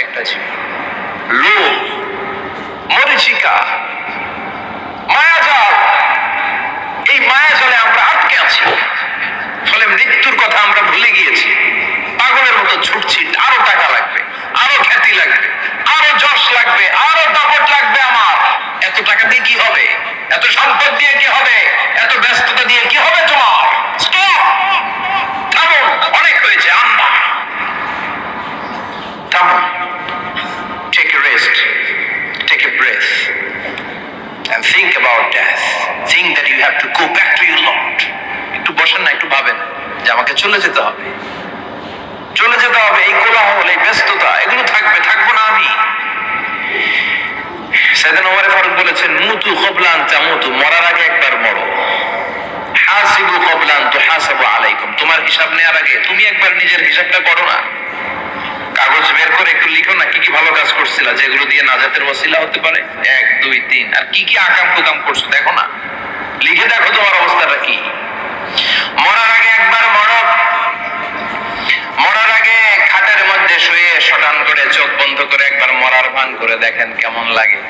একটা জীবন লোভ মরিচিকা মায়াজাল এই মায়াজালে আমরা আটকে আছি ফলে মৃত্যুর কথা আমরা ভুলে গিয়েছি পাগলের মতো ছুটছি আরও টাকা লাগবে আরও খ্যাতি লাগবে আরও যশ লাগবে আরও দাপট লাগবে আমার এত টাকা দিয়ে কি হবে এত সম্পদ দিয়ে কি হবে এত ব্যস্ততা দিয়ে কি হবে তোমার স্টপ থামুন অনেক হয়েছে আম্মা থামুন take a rest take a breath and think about death. Think that you have to go back to your Lord. একটু বসেন না একটু ভাবেন যে আমাকে চলে যেতে হবে চলে যেতে হবে এই কোলাহল এই ব্যস্ততা এগুলো থাকবে থাকব না আমি সেদিন ওমরে ফারুক বলেছেন মুতু কবলান তামুতু মরার আগে একবার মরো হাসিবু কবলান তো হাসাবু আলাইকুম তোমার হিসাব নেওয়ার আগে তুমি একবার নিজের হিসাবটা করো না। কাগজ বের করে একটু লিখো না, কি কি ভালো কাজ করছিলা, যেগুলো দিয়ে নাজাতের ওসিলা হতে পারে? এক, দুই, তিন। আর কি কি আকাম কুকাম করছ, দেখো না। লিখে দেখো তোমার অবস্থাটা কি। মরার আগে একবার মরো। মরার আগে খাটের মধ্যে শুয়ে শটান করে চোখ বন্ধ করে একবার মরার ভান করে দেখেন কেমন লাগে।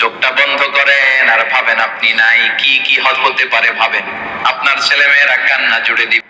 চোখটা বন্ধ করেন আর ভাবেন আপনি নাই, কি কি হতে পারে ভাবেন। আপনার ছেলে মেয়েরা কান্না জুড়ে দিবে।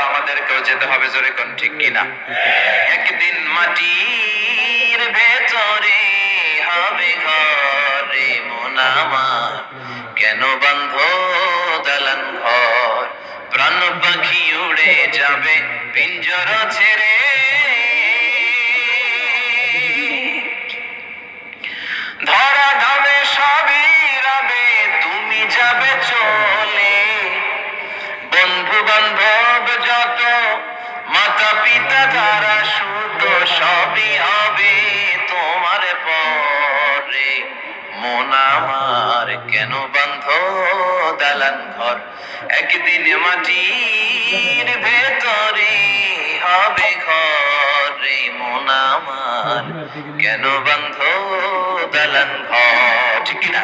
আমাদেরকেও যেতে হবে জোরে কোন ঠিক কিনা? একদিন মাটির ভেতরে হবে ঘরে মন কেন বন্ধ দালান ঘর? প্রাণ পাখি উড়ে যাবে, পিঞ্জরা ছেড়ে বন্ধু বান্ধব যত মাতা পিতা যারা শুধু সবই হবে তোমার পরে। মন আমার কেন বন্ধ দালান ঘর? একদিন মাটির ভেতরে হবে ঘরে। মন আমার কেন বন্ধ দালান ঘর? ঠিক না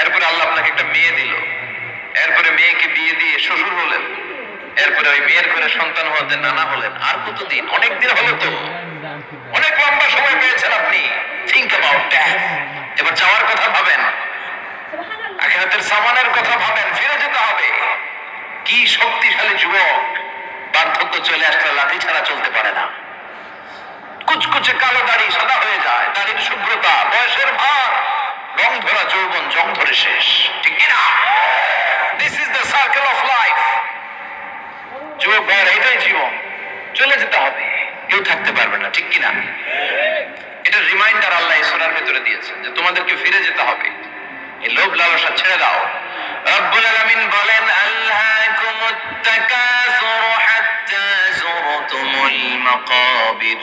এরপরে আল্লাহ আপনাকে একটা মেয়ে দিল। এরপরে মেয়েকে বিয়ে দিয়ে শ্বশুর হলেন। এরপরে ওই মেয়ের ঘরে সন্তান হওয়াতে নানা হলেন। আর কতদিন? অনেক দিন হলো তো। অনেক লম্বা সময় পেয়েছেন আপনি। থিঙ্ক অ্যাবাউট দ্যাট এবার যাওয়ার কথা ভাবেন। আখেরাতের সামানের কথা ভাবেন। ফিরে যেতে হবে। কি শক্তিশালী যুবক। বার্ধক্য চলে আসলে লাঠি ছাড়া চলতে পারে না। কুচকুচে কালো করে শেষ। ঠিক কিনা this is the circle of life যুবক এটাই জীবন। চলে যেতে হবে। কেউ থাকতে পারবে না, ঠিক কিনা? এটা রিমাইন্ডার আল্লাহ সোনার ভেতরে দিয়েছে যে তোমাদেরকে ফিরে যেতে হবে। এই লোভ লালসা ছেড়ে দাও। রব্বুল আলামিন বলেন আল্লাহকুমুত তাকাসুর হাত্তা যুরতুমুল মাকাবির।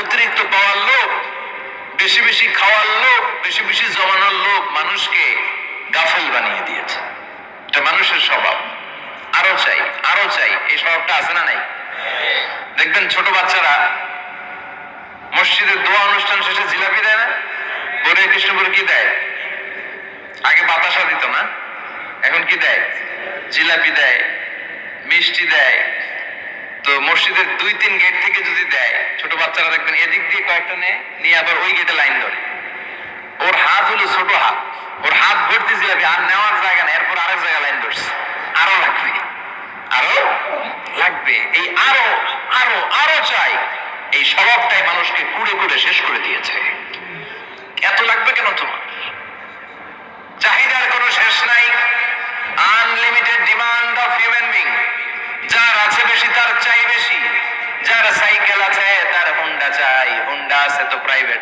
অতিরিক্ত পাওয়ার লোক বেশি বেশি খাওয়ার লোক বেশি বেশি জমানোর লোক মানুষকে গাফল বানিয়ে দিয়েছে। এটা মানুষের স্বভাব। আরও চাই আরও চাই, এই স্বভাবটা আছে না নাই? দেখবেন ছোট বাচ্চারা মসজিদের দোয়া অনুষ্ঠান শেষে জিলাপি দেয় না? বলে কৃষ্ণপুর কি দেয়? আগে বাতাসা দিত না। এখন কি দেয়? জিলাপি দেয়, মিষ্টি দেয় মসজিদের দুই তিন গেট থেকে যদি দেয়, ছোট বাচ্চারা দেখবেন এদিক দিয়ে কয়েকটা নেয় নিয়ে আবার ওই গেটে লাইন ধরে। ওর হাত হলো ছোট হাত। ওর হাত ভর্তি জিলাপি আর নেওয়ার জায়গা নেই, এরপর আরেক জায়গায় লাইন ধরছে। আরও লাগবে। আরও লাগবে। এই আরও আরও আরও চাই। এই স্বভাবটাই মানুষকে কুড়ে কুড়ে শেষ করে দিয়েছে এত লাগবে কেন তোমার চাহিদার কোনো শেষ নাই unlimited demand of human being যার আছে বেশি তার চাই বেশি যার সাইকেল আছে তার হুন্ডা চাই হুন্ডা আছে তো প্রাইভেট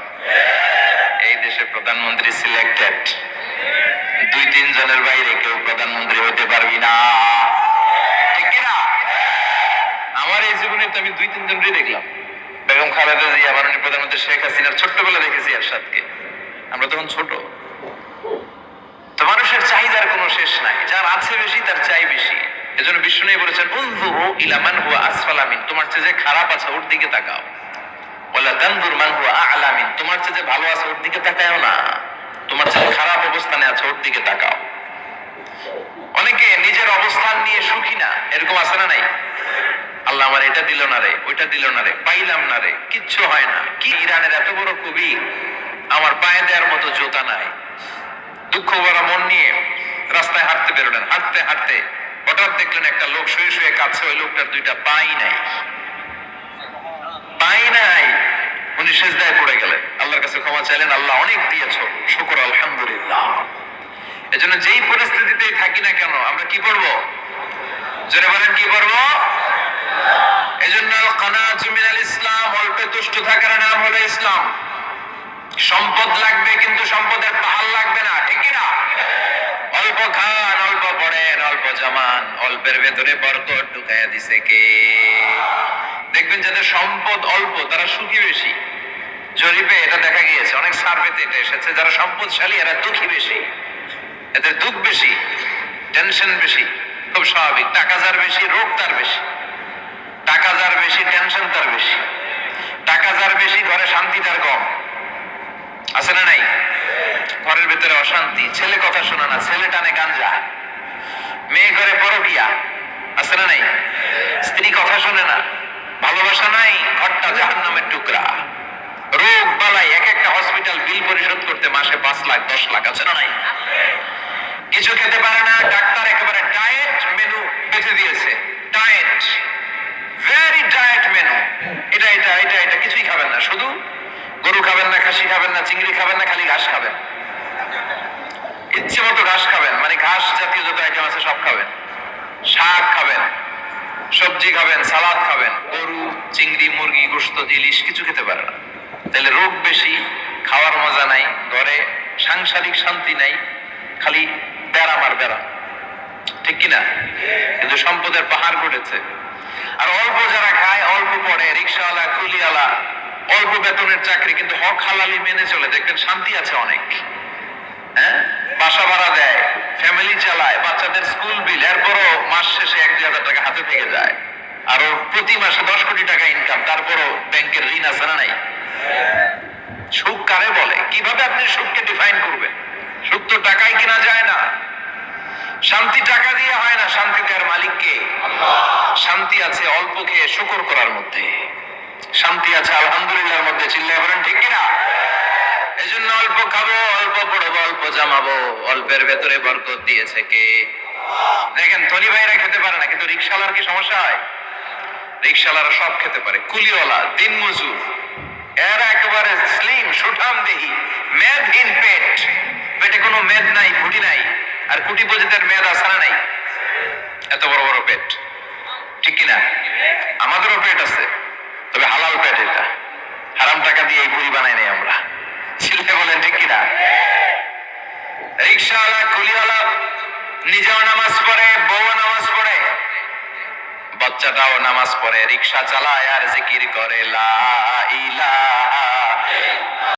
প্রধানমন্ত্রী সিলেক্টেড দুই তিন জনের বাইরে কেউ প্রধানমন্ত্রী হতে পারবি না। ঠিক কিনা আমার এই জীবনে তো আমি দুই তিন জনই দেখলাম। বেগম খালেদা জিয়া মাননীয় প্রধানমন্ত্রী শেখ হাসিনার ছোট্টবেলা দেখেছি এরশাদকে আমরা তখন ছোট। তো মানুষের চাহিদার কোনো শেষ নাই। যার আছে বেশি তার চাই বেশি। এজন্য বিষ্ণু নেই বলেছেন উনজুরু ইলা মান হুয়া আসফালা মিন তোমার চেয়ে যে খারাপ আছে ওর দিকে তাকাও। ওয়ালা তানজুর মান হুয়া আ'লা মিন তোমার চেয়ে যে ভালো আছে ওর দিকে তাকায়ও না। তোমার চেয়ে খারাপ অবস্থানে আছে, ওর দিকে তাকাও। অনেকে নিজের অবস্থান নিয়ে সুখী না, এরকম আছে না নাই? আল্লাহ আমার এটা দিল না রে, ওইটা দিল না রে, পাইলাম না রে, কিচ্ছু হয় না। কি ইরানের এত বড় কবি? আমার পায়ে দেওয়ার মতো জোতা নাই। দুঃখ ভরা মন নিয়ে রাস্তায় হাঁটতে বেরোলেন। হাঁটতে হাঁটতে হঠাৎ দেখলেন একটা লোক শুয়ে শুয়ে কাছে ওই লোকটার দুইটা পাই নাই। পাই নাই। সেজদায় পড়ে গেলেন। আল্লাহর কাছে ক্ষমা চাইলেন, আল্লাহ অনেক দিয়েছ শুকর, আলহামদুলিল্লাহ। এজন্য যেই পরিস্থিতিতেই থাকি না কেন, আমরা কি করব? জোরে বলেন, কি করব? এজন্য ইসলাম অল্পে তুষ্ট থাকার নাম হলো ইসলাম। সম্পদ লাগবে, কিন্তু সম্পদের পাহাড় লাগবে না, ঠিক না? অল্প খান, অল্প পড়েন, অল্প জমান, অল্পের ভেতরে বরকত ঢুকাইয়া দিছে কে? দেখবেন যাদের সম্পদ অল্প জরিপে এটা দেখা গিয়েছে। অনেক সার্ভেতে এটা এসেছে, যারা সম্পদশালী, এরা দুঃখী বেশি। এদের দুঃখ বেশি, টেনশন বেশি, খুব স্বাভাবিক। টাকা যার বেশি, রোগ তার বেশি। টাকা যার বেশি, টেনশন তার বেশি। টাকা যার বেশি, ঘরে শান্তি তার কম। আছে না নাই? ঘরের ভিতরে অশান্তি। ছেলে কথা শোনা না, ছেলে টানে গাঞ্জা। মেয়ে ঘরে পরকিয়া। আছে না নাই? স্ত্রী কথা শোনে না। ভালোবাসা নাই, ঘরটা জাহান নামের টুকরা। রোগ বালাই এক একটা হসপিটাল বিল পরিশোধ করতে মাসে পাঁচ লাখ, দশ লাখ, আছে না নাই? কিছু খেতে পারে না, ডাক্তার একেবারে ডায়েট মেনু বেঁচে দিয়েছে। ডায়েট ভেরি ডায়েট মেনু এটা এটা এটা এটা, কিছুই খাবেন না, শুধু গরু খাবেন না, খাসি খাবেন না, চিংড়ি খাবেন না, খালি ঘাস খাবেন। ইচ্ছে মতো ঘাস খাবেন মানে ঘাস জাতীয় যত আইটেম আছে সব খাবেন। শাক খাবেন, সবজি খাবেন, সালাদ খাবেন, গরু, চিংড়ি, মুরগি, গোস্ত, ইলিশ, কিছু খেতে পারে না। তাহলে রোগ বেশি, খাওয়ার মজা নাই, ঘরে সাংসারিক শান্তি নাই, খালি ব্যারাম আর ব্যারাম ঠিক কিনা? কিন্তু সম্পদের পাহাড় ঘটেছে। আর অল্প যারা খায়, অল্প পড়ে, রিক্সাওয়ালা কুলিওয়ালা অল্প বেতনের চাকরি, কিন্তু হক হালালি মেনে চলে। দেখবেন শান্তি আছে অনেক। হ্যাঁ? বাসা ভাড়া দেয় ফ্যামিলি চালায়, বাচ্চাদের স্কুল বিল এরপরও মাস শেষে এক দুই হাজার টাকা হাতে থেকে যায়। আরও প্রতি মাসে দশ কোটি টাকা ইনকাম তারপরও ব্যাংকের ঋণ আছে না নাই? সুখ কারে বলে? কীভাবে আপনি সুখকে ডিফাইন করবেন? সুখ তো টাকায় কিনা যায় না। শান্তি টাকা দিয়ে হয় না শান্তি দেওয়ার মালিককে শান্তি আছে অল্প খেয়ে শুকর করার মধ্যে। শান্তি আছে আলহামদুলিল্লাহর মধ্যে, চিল্লায় বলেন, ঠিক কিনা? এই জন্য অল্প খাব, অল্প পড়ব, অল্প জামাবো, অল্পের ভেতরে বরকত দিয়েছে কে? দেখেন, ধনী ভাইরা খেতে পারে না, কিন্তু রিক্সাওয়ালার কি সমস্যা হয়? রিক্সাওয়ালারা সব খেতে পারে। কুলিওয়ালা দিন মজুর এরা একেবারে স্লিম সুঠাম দেহি। মেদহীন পেট। পেটে কোনো মেদ নাই খুঁটি নাই। আর কুটি পজিতের মেদ আসানা নাই। এত বড় বড় পেট। ঠিক কিনা? আমাদেরও পেট আছে। তবে হালাল পেট এটা। হারাম টাকা দিয়ে এই ভুড়ি বানাই নাই আমরা। ছেলে বলেন, ঠিক কিনা? রিক্সাওয়ালা কুলিওয়ালা নিজেও নামাজ পড়ে বউ নামাজ পড়ে। বাচ্চাটাও নামাজ পড়ে রিক্সা চালায় আর জিকির করে লা ইলাহা